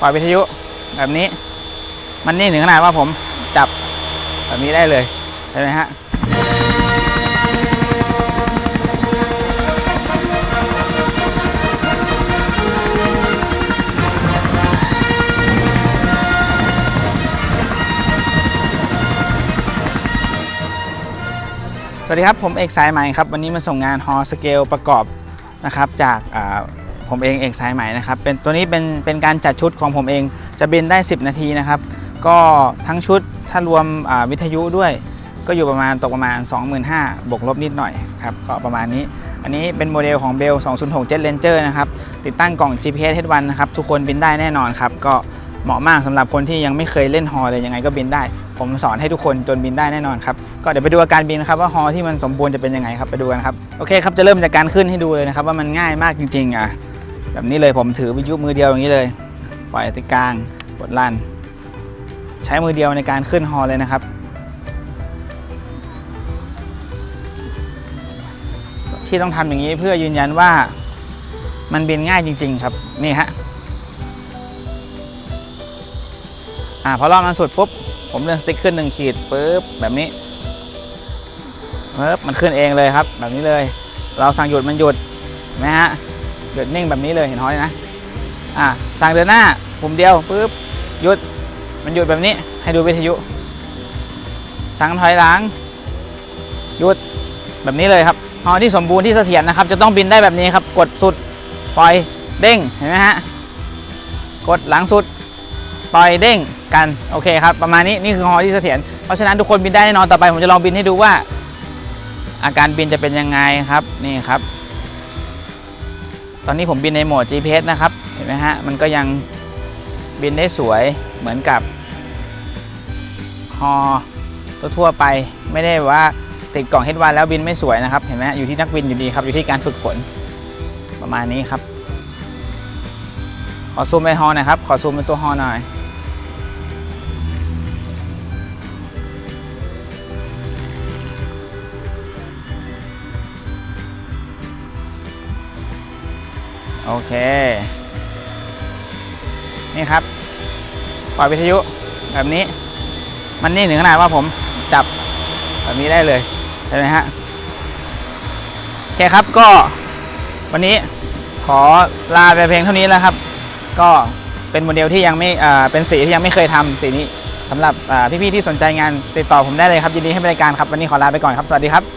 ปล่อยวิทยุแบบนี้ มันนิ่ถึงขนาดว่าผมจับแบบนี้ได้เลยใช่ไหมฮะสวัสดีครับ ผมเอกสายใหม่ครับ วันนี้มาส่งงานฮอสเกลประกอบนะครับจากอ่า ผมเองเอกสายใหม่นะครับเป็นตัวนี้เป็นเป็นการจัดชุดของผมเองจะบินได้ 10 นาทีนะครับ ก็ทั้งชุดถ้ารวมวิทยุด้วย ก็อยู่ประมาณตกประมาณ 25,000บวกลบนิดหน่อยครับก็ประมาณนี้ อันนี้เป็นโมเดลของ Bell 206 Jet Ranger นะครับติดตั้งกล่อง GPS H1 นะครับทุกคนบินได้แน่นอนครับก็เหมาะมากสำหรับคนที่ยังไม่เคยเล่นฮอเลยยังไงก็บินได้ ผมสอนให้ทุกคนจนบินได้แน่นอนครับก็เดี๋ยวไปดูอาการบินนะครับว่าฮอที่มันสมบูรณ์จะเป็นยังไงครับไปดูกันครับโอเคครับจะเริ่มจากการขึ้นให้ดูเลยนะครับว่ามันง่ายมากจริงๆอะ แบบนี้เลยผมถือวิทยุมือเดียวอย่างนี้เลย ปล่อยติดกลางกดลั่น ใช้มือเดียวในการขึ้นฮอเลยนะครับ ที่ต้องทำอย่างนี้เพื่อยืนยันว่ามันบินง่ายจริง ๆ ครับ นี่ฮะอ่าพอรอบมันสุดปุ๊บผมเลื่อนสติ๊กขึ้นหนึ่งขีดปุ๊บแบบนี้ปุ๊บมันขึ้นเองเลยครับ แบบนี้เลย เราสั่งหยุดมันหยุดนไหมฮะ หยุดนิ่งแบบนี้เลยเห็นห้อยนะอ่าสั่งเดินหน้าปุ่มเดียวปุ๊บหยุดมันหยุดแบบนี้ให้ดูวิทยุ สั่งถอยหลังหยุดแบบนี้เลยครับฮอที่สมบูรณ์ที่เสถียรนะครับ จะต้องบินได้แบบนี้ครับ กดสุดปล่อยเด้งเห็นไหมฮะกดหลังสุดปล่อยเด้งกันโอเคครับ ประมาณนี้นี่คือฮอที่เสถียรเพราะฉะนั้นทุกคนบินได้แน่นอนต่อไปผมจะลองบินให้ดูว่า อาการบินจะเป็นยังไงครับนี่ครับ ตอนนี้ผมบินในโหมด GPS นะครับ เห็นไหมฮะ มันก็ยังบินได้สวยเหมือนกับฮอทั่วๆไปไม่ได้ว่าติดกล่องเฮดวันแล้วบินไม่สวยนะครับ เห็นไหมอยู่ที่นักบินอยู่ดีครับ อยู่ที่การฝึกฝนประมาณนี้ครับ ขอซูมไปฮอหน่อยครับ ขอซูมเป็นตัวฮอหน่อย โอเค นี่ครับปล่อยวิทยุแบบนี้ มันนิ่ถึงขนาดว่าผมจับแบบนี้ได้เลยใช่ไหมฮะโอเคครับก็วันนี้ขอลาไปเพียงเท่านี้แล้วครับ ก็เป็นโมเดลที่ยังไม่เป็นสีที่ยังไม่เคยทำสีนี้สำหรับพี่ๆที่สนใจงานติดต่อผมได้เลยครับยินดีให้บริการครับ วันนี้ขอลาไปก่อนครับ สวัสดีครับ